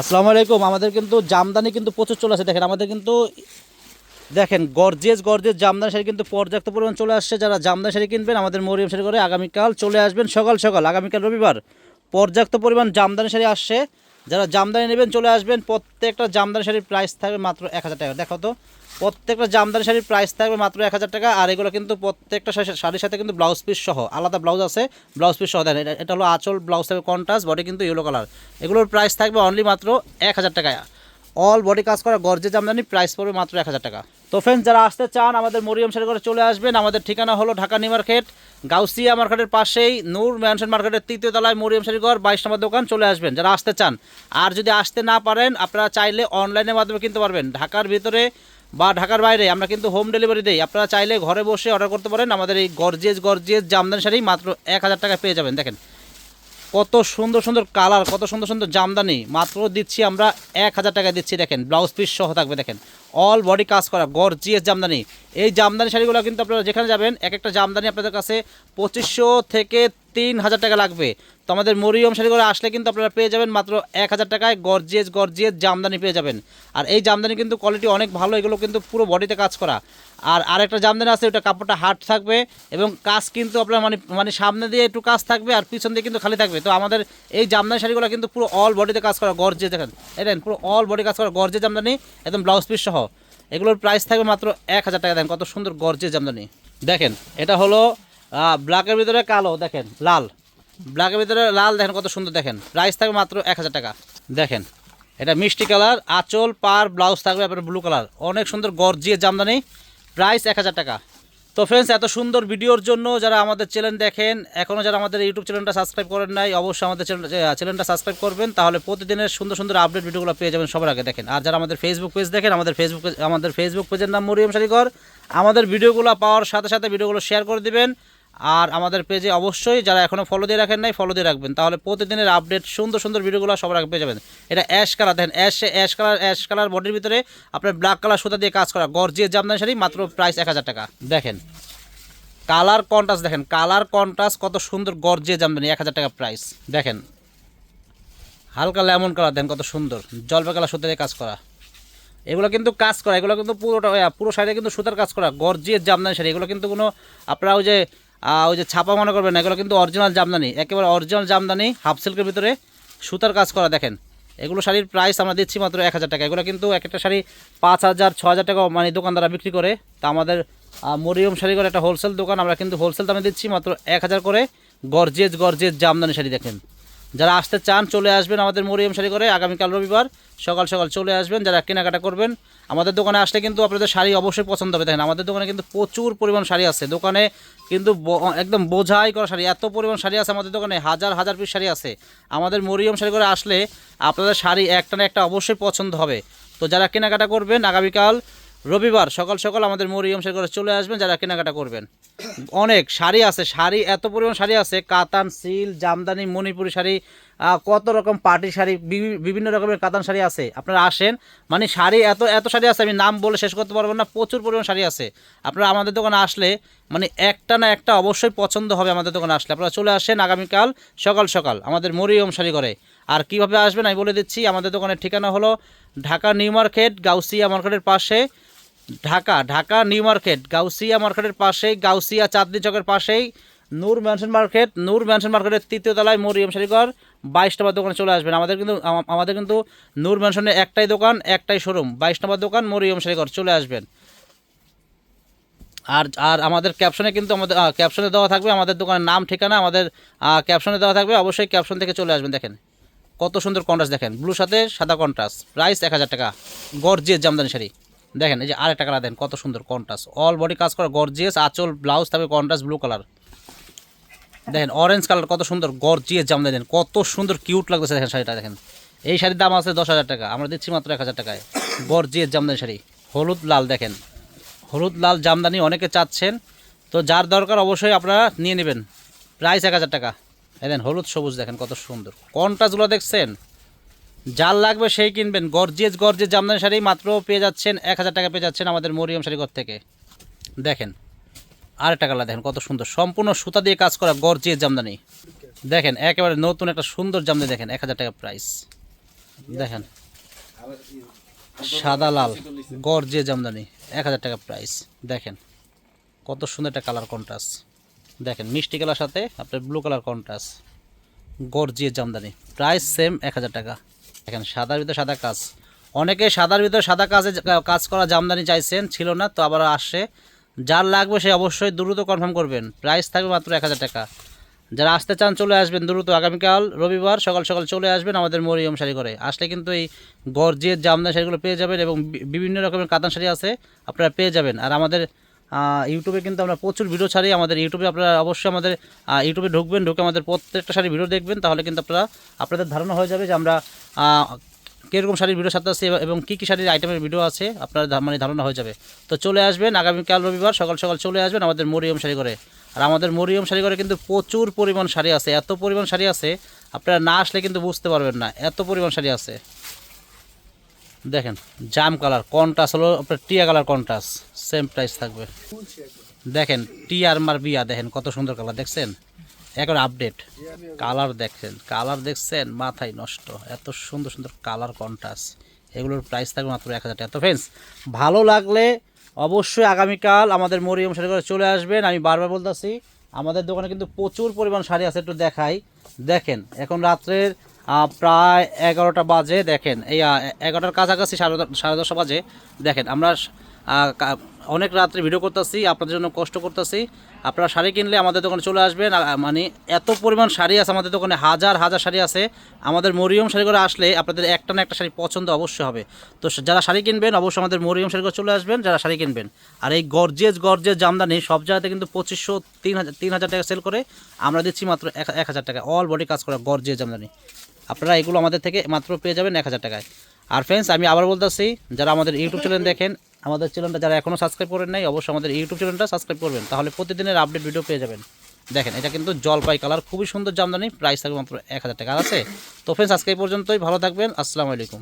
আসসালামু আলাইকুম, আমাদের কিন্তু জামদানি কিন্তু প্রচুর চলে আসে। দেখেন, আমাদের কিন্তু দেখেন গর্জেস গর্জেস জামদানি শাড়ি কিন্তু পর্যাপ্ত পরিমাণ চলে আসছে। যারা জামদানি শাড়ি কিনবেন, আমাদের মরিয়াম শাড়ি করে আগামীকাল চলে আসবেন সকাল সকাল। আগামীকাল রবিবার পর্যাপ্ত পরিমাণ জামদানি শাড়ি আসছে। যারা জামদানি নেবেন চলে আসবেন, প্রত্যেকটা জামদানি শাড়ির প্রাইস থাকবে মাত্র এক হাজার টাকা। দেখো তো, প্রত্যেকটা জামদানি শাড়ির প্রাইস থাকবে মাত্র এক হাজার টাকা, আর এগুলো কিন্তু প্রত্যেকটা শাড়ি- শাড়ির সাথে কিন্তু ব্লাউজ পিস সহ, আলাদা ব্লাউজ আছে ব্লাউজ পিস সহ। দেন এটা- এটা হলো আঁচল ব্লাউজ থাকবে কন্ট্রাস্ট বডি কিন্তু ইয়েলো কালার এগুলোর প্রাইস থাকবে অনলি মাত্র এক হাজার টাকা অল বডি কাজ করা গর্জে জামদানি প্রাইস পড়বে মাত্র এক হাজার টাকা। তো ফ্রেন্ডস যারা আসতে চান, আমাদের মরিয়ম করে চলে আসবেন। আমাদের ঠিকানা হলো ঢাকা নিউ মার্কেট, গাউসিয়া মার্কেটের পাশেই, নূর ম্যানশন মার্কেটের তৃতীয় তলায় মরিয়ম শাড়িঘর বাইশ নম্বর দোকান, চলে আসবেন। যারা আসতে চান, আর যদি আসতে না পারেন, আপনারা চাইলে অনলাইনের মাধ্যমে কিনতে পারবেন। ঢাকার ভিতরে বা ঢাকার বাইরে, আমরা কিন্তু হোম ডেলিভারি দেই। আপনারা চাইলে ঘরে বসে অর্ডার করতে পারেন। আমাদের এই গর্জেস গর্জেস জামদানি শাড়ি মাত্র এক হাজার টাকা পেয়ে যাবেন। দেখেন কত সুন্দর সুন্দর কালার, কত সুন্দর সুন্দর জামদানি। মাত্র দিচ্ছি আমরা এক হাজার টাকা দিচ্ছি, দেখেন, ব্লাউজ পিস সহ থাকবে, দেখেন। অল বডি কাজ করা গর্জিয়াস জামদানি। এই জামদানি শাড়িগুলো কিন্তু আপনারা যেখানে যাবেন এক একটা জামদানি আপনাদের কাছে পঁচিশশো থেকে তিন হাজার টাকা লাগবে। তো আমাদের মরিয়ম শাড়িগুলো আসলে কিন্তু আপনারা পেয়ে যাবেন মাত্র এক হাজার টাকায় গর্জিয়াস গর্জিয়াস জামদানি পেয়ে যাবেন। আর এই জামদানি কিন্তু কোয়ালিটি অনেক ভালো, এগুলো কিন্তু পুরো বডিতে কাজ করা। আর আরেকটা জামদানি আছে, ওটা কাপড়টা হার্ড থাকবে এবং কাজ কিন্তু আপনার মানে মানে সামনে দিয়ে একটু কাজ থাকবে আর পিছন দিয়ে কিন্তু খালি থাকবে। তো আমাদের এই জামদানি শাড়িগুলো কিন্তু পুরো অল বডিতে কাজ করা গর্জে দেখেন। দেখেন, পুরো অল বডি কাজ করা গর্জে জামদানি, একদম ব্লাউজ পিস সহ। এগুলোর প্রাইস থাকবে মাত্র এক হাজার টাকা। দেখেন কত সুন্দর গর্জে জামদানি। দেখেন, এটা হলো ব্ল্যাকের ভিতরে কালো, দেখেন, লাল। ব্ল্যাকের ভিতরে লাল, দেখেন কত সুন্দর, দেখেন। প্রাইস থাকবে মাত্র এক হাজার টাকা। দেখেন, এটা মিষ্টি কালার আঁচল পার ব্লাউজ থাকবে আপনার ব্লু কালার অনেক সুন্দর গর্জিয়ে জামদানি। প্রাইস এক হাজার টাকা। তো ফ্রেন্ডস এত সুন্দর ভিডিওর জন্য যারা আমাদের চ্যানেল দেখেন এখনও যারা আমাদের ইউটিউব চ্যানেলটা সাবস্ক্রাইব করেন নাই, অবশ্যই আমাদের চ্যানেলটা সাবস্ক্রাইব করবেন, তাহলে প্রতিদিনের সুন্দর সুন্দর আপডেট ভিডিওগুলো পেয়ে যাবেন সবার আগে দেখেন। আর যারা আমাদের ফেসবুক পেজ দেখেন, আমাদের ফেসবুক আমাদের ফেসবুক পেজের নাম মরিয়ম শাড়িঘর আমাদের ভিডিওগুলো পাওয়ার সাথে সাথে ভিডিওগুলো শেয়ার করে দিবেন। আর আমাদের পেজে অবশ্যই যারা এখনও ফলো দিয়ে রাখেন নাই ফলো দিয়ে রাখবেন। তাহলে প্রতিদিনের আপডেট সুন্দর সুন্দর ভিডিওগুলো সবার আগে পেয়ে যাবেন। এটা অ্যাশ কালার দেখেন ash ash colour ash colour বডির ভিতরে আপনার ব্ল্যাক কালার সুতা দিয়ে কাজ করা গর্জিয়ে জামদানি শাড়ি, মাত্র প্রাইস এক হাজার টাকা। দেখেন কালার কন্ট্রাস্ট দেখেন কালার কন্ট্রাস্ট কত সুন্দর গর্জিয়ে জামদানি, এক হাজার টাকা প্রাইস দেখেন, হালকা লেমন কালার দেখেন, কত সুন্দর, জলপাই কালার সুতা দিয়ে কাজ করা। এগুলো কিন্তু কাজ করা, এগুলো কিন্তু পুরোটা পুরো শাড়ি কিন্তু সুতার কাজ করা গর্জিয়ে জামদানি শাড়ি। এগুলো কিন্তু কোনো, আপনারা ওই যে ওই যে ছাপা মনে করবেন এগুলো কিন্তু অরিজিনাল জামদানি, একেবারে অরিজিনাল জামদানি হাফ সিল্কের ভিতরে সুতার কাজ করা, দেখেন। এগুলো শাড়ির প্রাইস আমরা দিচ্ছি মাত্র এক হাজার টাকা। এগুলো কিন্তু এক একটা শাড়ি পাঁচ হাজার, ছ হাজার টাকা মানে দোকানদাররা বিক্রি করে। তা আমাদের মরিয়ম শাড়ি করে একটা হোলসেল দোকান, আমরা কিন্তু হোলসেল দামে দিচ্ছি মাত্র এক হাজার করে। গর্জেজ গর্জেজ জামদানি শাড়ি, দেখেন। যারা আসতে চান, চলে আসবেন আমাদের মরিয়ম শাড়ি করে আগামীকাল রবিবার। সকাল সকাল চলে আসবেন, যারা কেনাকাটা করবেন। আমাদের দোকানে আসলে কিন্তু আপনাদের শাড়ি অবশ্যই পছন্দ হবে। দেখেন, আমাদের দোকানে কিন্তু প্রচুর পরিমাণ শাড়ি আছে। দোকানে কিন্তু একদম বোঝাই করা শাড়ি, এত পরিমাণ শাড়ি আছে আমাদের দোকানে, হাজার হাজার পিস শাড়ি আছে। আমাদের মরিয়ম শাড়ি করে আসলে আপনাদের শাড়ি একটা না একটা অবশ্যই পছন্দ হবে। তো যারা কেনাকাটা করবেন, আগামীকাল রবিবার সকাল সকাল আমাদের মরিয়ম শাড়ি করে চলে আসবেন, যারা কেনাকাটা করবেন। অনেক শাড়ি আছে, শাড়ি এত পরিমাণ শাড়ি আছে, কাতান সিল জামদানি, মণিপুরি শাড়ি কত রকম পার্টি শাড়ি বিভিন্ন রকমের কাতান শাড়ি আছে। আপনারা আসেন মানে শাড়ি এত এত শাড়ি আছে, আমি নাম বলে শেষ করতে পারব না, প্রচুর পরিমাণ শাড়ি আছে। আপনারা আমাদের দোকানে আসলে মানে একটা না একটা অবশ্যই পছন্দ হবে আমাদের দোকানে আসলে। আপনারা চলে আসেন আগামীকাল সকাল সকাল আমাদের মরিয়ম শাড়ি করে আর কীভাবে আসবেন আমি বলে দিচ্ছি, আমাদের দোকানের ঠিকানা হলো ঢাকা নিউ মার্কেট, গাউসিয়া মার্কেটের পাশে। ঢাকা ঢাকা নিউ মার্কেট, গাউসিয়া মার্কেটের পাশেই, গাউসিয়া চাঁদনি চকের পাশেই, Noor mansion market, Noor mansion মার্কেটের তৃতীয় তলায় মরিয়ম শাড়িঘর বাইশ নম্বর দোকানে চলে আসবেন। আমাদের কিন্তু আমাদের কিন্তু নূর ম্যানশনের একটাই দোকান, একটাই শোরুম, বাইশ নম্বর দোকান, মরিয়ম শাড়িঘর চলে আসবেন। আর আর আমাদের ক্যাপশনে কিন্তু আমাদের ক্যাপশনে দেওয়া থাকবে আমাদের দোকানের নাম, ঠিকানা, আমাদের ক্যাপশনে দেওয়া থাকবে, অবশ্যই ক্যাপশন থেকে চলে আসবেন, দেখেন। কত সুন্দর কন্ট্রাস্ট দেখেন, ব্লুর সাথে সাদা কন্ট্রাস্ট প্রাইস এক হাজার টাকা, গর্জিয়াস জামদানি শাড়ি। দেখেন, এই যে আরেকটা কালার দেন, কত সুন্দর কন্ট্রাস্ট অল বডি কাজ করা গর্জিয়াস আঁচল ব্লাউজ থাকবে কন্ট্রাস্ট ব্লু কালার দেখেন অরেঞ্জ কালার কত সুন্দর গর্জিয়াস জামদানি দেন। কত সুন্দর কিউট লাগতেছে, দেখেন শাড়িটা, দেখেন। এই শাড়ির দাম আছে দশ হাজার টাকা, আমরা দিচ্ছি মাত্র এক হাজার টাকায়। গর্জিয়াস জামদানি শাড়ি। হলুদ, লাল, দেখেন। হলুদ, লাল জামদানি অনেকে চাচ্ছেন। তো যার দরকার অবশ্যই আপনারা নিয়ে নেবেন। প্রাইস এক হাজার টাকা। দেন, হলুদ, সবুজ, দেখেন কত সুন্দর। কন্ট্রাস্টগুলো দেখছেন? যার লাগবে সেই কিনবেন। গর্জিয়াস গর্জিয়াস জামদানি শাড়ি মাত্র পেয়ে যাচ্ছেন, এক হাজার টাকা পেয়ে যাচ্ছেন আমাদের মরিয়ম শাড়িঘর থেকে। দেখেন, আরেকটা কালার দেখেন কত সুন্দর। সম্পূর্ণ সুতা দিয়ে কাজ করা গর্জিয়াস জামদানি। দেখেন, একেবারে নতুন একটা সুন্দর জামদানি দেখেন, এক হাজার টাকা প্রাইস দেখেন, সাদা, লাল গর্জে জামদানি, এক হাজার টাকা প্রাইস দেখেন, কত সুন্দর একটা কালার কন্ট্রাস্ট দেখেন, মিষ্টি কালার সাথে, আপনার blue colour contrast gorgeous jamdani price same এক হাজার টাকা। দেখেন সাদার ভিতরে সাদা কাজ। অনেকে সাদার ভিতরে সাদা কাজে কাজ করা জামদানি চাইছেন, ছিল না, তো আবার আসছে। যার লাগবে সে অবশ্যই দ্রুত কনফার্ম করবেন। প্রাইস থাকবে মাত্র এক হাজার টাকা। যারা আসতে চান চলে আসবেন দ্রুত। আগামীকাল, রবিবার সকাল সকাল চলে আসবেন আমাদের মরিয়ম শাড়ি করে আসলে কিন্তু এই গর্জিয়ে জামদানি শাড়িগুলো পেয়ে যাবেন এবং বিভিন্ন রকমের কাতান শাড়ি আছে, আপনারা পেয়ে যাবেন। আর আমাদের ইউটিউবে কিন্তু আমরা প্রচুর ভিডিও ছাড়ি। আমাদের ইউটিউবে আপনারা অবশ্যই আমাদের ইউটিউবে ঢুকবেন, ঢুকে আমাদের প্রত্যেকটা শাড়ি ভিডিও দেখবেন, তাহলে কিন্তু আপনারা, আপনাদের ধারণা হয়ে যাবে যে আমরা কীরকম শাড়ির ভিডিও সাথে আছে এবং কী কী শাড়ির আইটেমের ভিডিও আছে, আপনার মানে ধারণা হয়ে যাবে। তো চলে আসবেন, আগামীকাল রবিবার সকাল সকাল চলে আসবেন আমাদের মরিয়ম শাড়ি করে আর আমাদের মরিয়ম শাড়ি করে কিন্তু প্রচুর পরিমাণ শাড়ি আছে। এত পরিমাণ শাড়ি আছে, আপনারা না আসলে কিন্তু বুঝতে পারবেন না, এত পরিমাণ শাড়ি আছে। দেখেন, জাম কালার কন্টাস হলো আপনার টিয়া কালার কন্টাস সেম প্রাইস থাকবে। দেখেন, টিয়ার মার বিয়া, দেখেন কত সুন্দর কালার, দেখছেন? এখন আপডেট কালার দেখছেন কালার দেখছেন, মাথায় নষ্ট। এত সুন্দর সুন্দর কালার কন্টাস এগুলোর প্রাইস থাকবে মাত্র এক হাজার টাকা। তো ফ্রেন্ডস ভালো লাগলে অবশ্যই আগামীকাল আমাদের মরিয়ম শাড়ি করে চলে আসবেন। আমি বারবার বলতেছি, আমাদের দোকানে কিন্তু প্রচুর পরিমাণ শাড়ি আছে, একটু দেখাই। দেখেন, এখন রাত্রের প্রায় এগারোটা বাজে, দেখেন, এই এগারোটার কাছাকাছি, সাড়ে সাড়ে দশটা বাজে। দেখেন, আমরা অনেক রাত্রে ভিডিও করতেছি, আপনাদের জন্য কষ্ট করতেছি। আপনারা শাড়ি কিনলে আমাদের দোকানে চলে আসবেন মানে এত পরিমাণ শাড়ি আছে আমাদের দোকানে, হাজার হাজার শাড়ি আছে। আমাদের মরিয়ম শাড়ি করে আসলে আপনাদের একটা না একটা শাড়ি পছন্দ অবশ্যই হবে। তো যারা শাড়ি কিনবেন, অবশ্যই আমাদের মরিয়ম শাড়ি করে চলে আসবেন, যারা শাড়ি কিনবেন। আর এই গর্জেজ গর্জেজ জামদানি সব জায়গাতে কিন্তু পঁচিশশো, তিন হাজার তিন হাজার টাকা সেল করে। আমরা দিচ্ছি মাত্র এক হাজার টাকা অল বডি কাজ করা গর্জেজ জামদানি। আপনারা এগুলো আমাদের থেকে মাত্র পেয়ে যাবেন এক হাজার টাকায়। আর ফ্রেন্ডস আমি আবার বলতেছি, যারা আমাদের ইউটিউব চ্যানেল দেখেন, আমাদের চ্যানেলটা যারা এখনও সাবস্ক্রাইব করেন নাই, অবশ্যই আমাদের ইউটিউব চ্যানেলটা সাবস্ক্রাইব করবেন, তাহলে প্রতিদিনের আপডেট ভিডিও পেয়ে যাবেন। দেখেন, এটা কিন্তু জলপাই কালার খুবই সুন্দর জামদানি প্রাইস থাকবে মাত্র এক হাজার টাকা আছে? তো ফ্রেন্ডস আজকে পর্যন্তই, ভালো থাকবেন, আসসালামু আলাইকুম।